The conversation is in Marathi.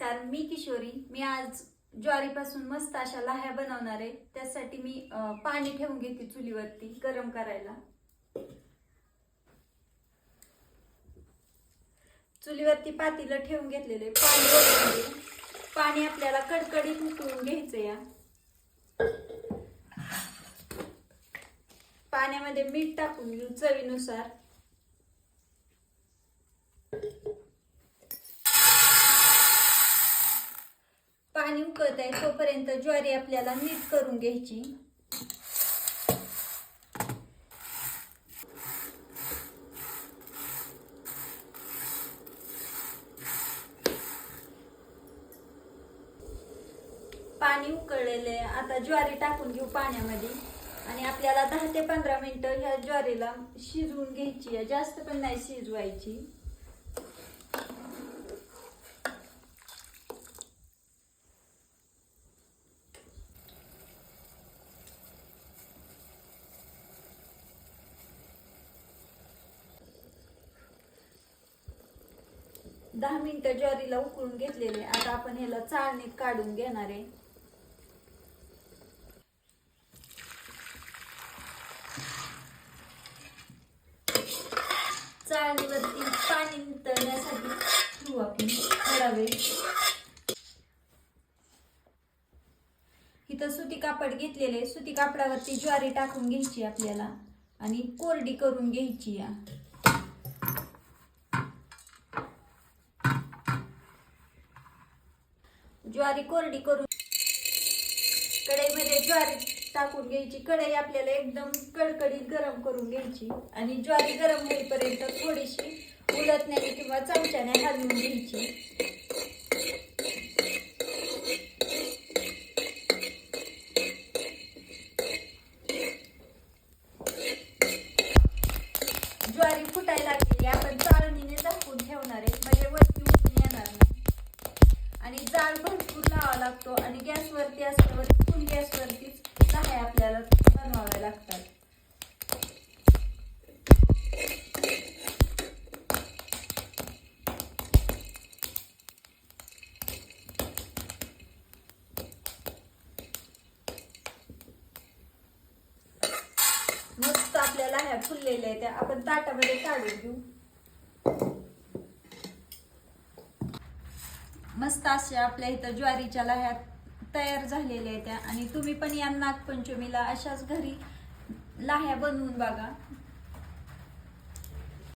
नमस्कार मी किशोरी. मी आज ज्वारीपासून मस्त अशा लाह्या बनवणार आहे. त्यासाठी मी पाणी ठेवून घेते चुलीवरती गरम करायला. चुलीवरती पातीलं ठेवून घेतलेले पाणी पाणी आपल्याला कडकडीत उकळून घ्यायचं या. पाण्यामध्ये मीठ टाकून घेऊ चवीनुसार. पाणी उकळत आहे तोपर्यंत ज्वारी आपल्याला नीट करून घ्यायची. पाणी उकळलेले आता ज्वारी टाकून घेऊ पाण्यामध्ये. आणि आपल्याला दहा ते पंधरा मिनिटं ह्या ज्वारीला शिजवून घ्यायची आहे. जास्त पण नाही शिजवायची. दहा मिनिटं ज्वारीला उकळून घेतलेले. आता आपण ह्याला चाळणीत काढून घेणार आहे. चाळणीवरती पाणी नितळण्यासाठी ठेवू आपण थोडा वेळ इथं सुती कापड घेतलेले सुती कापडावरती ज्वारी टाकून घ्यायची आपल्याला. आणि कोरडी करून घ्यायची या. ज्वारी कोरडी करून कढईमध्ये ज्वारी टाकून घ्यायची. कढई आपल्याला एकदम कडकडीत गरम करून घ्यायची. आणि ज्वारी गरम होईपर्यंत थोडीशी उलटण्याने किंवा चमच्याने हलवून घ्यायची. ज्वारी फुटायला लागली आपण आणि गॅसवरती असल्यावर फुल गॅसवरतीच लाह्या आपल्याला बनवाव्या लागतात. मस्त आपल्या लाह्या फुललेल्या आहेत त्या आपण ताटामध्ये काढून घेऊ. मस्त अशा आपल्या इथं ज्वारीच्या लह्यात तयार झालेल्या आहेत त्या. आणि तुम्ही पण या नागपंचमीला अशाच घरी लाह्या बनवून बघा.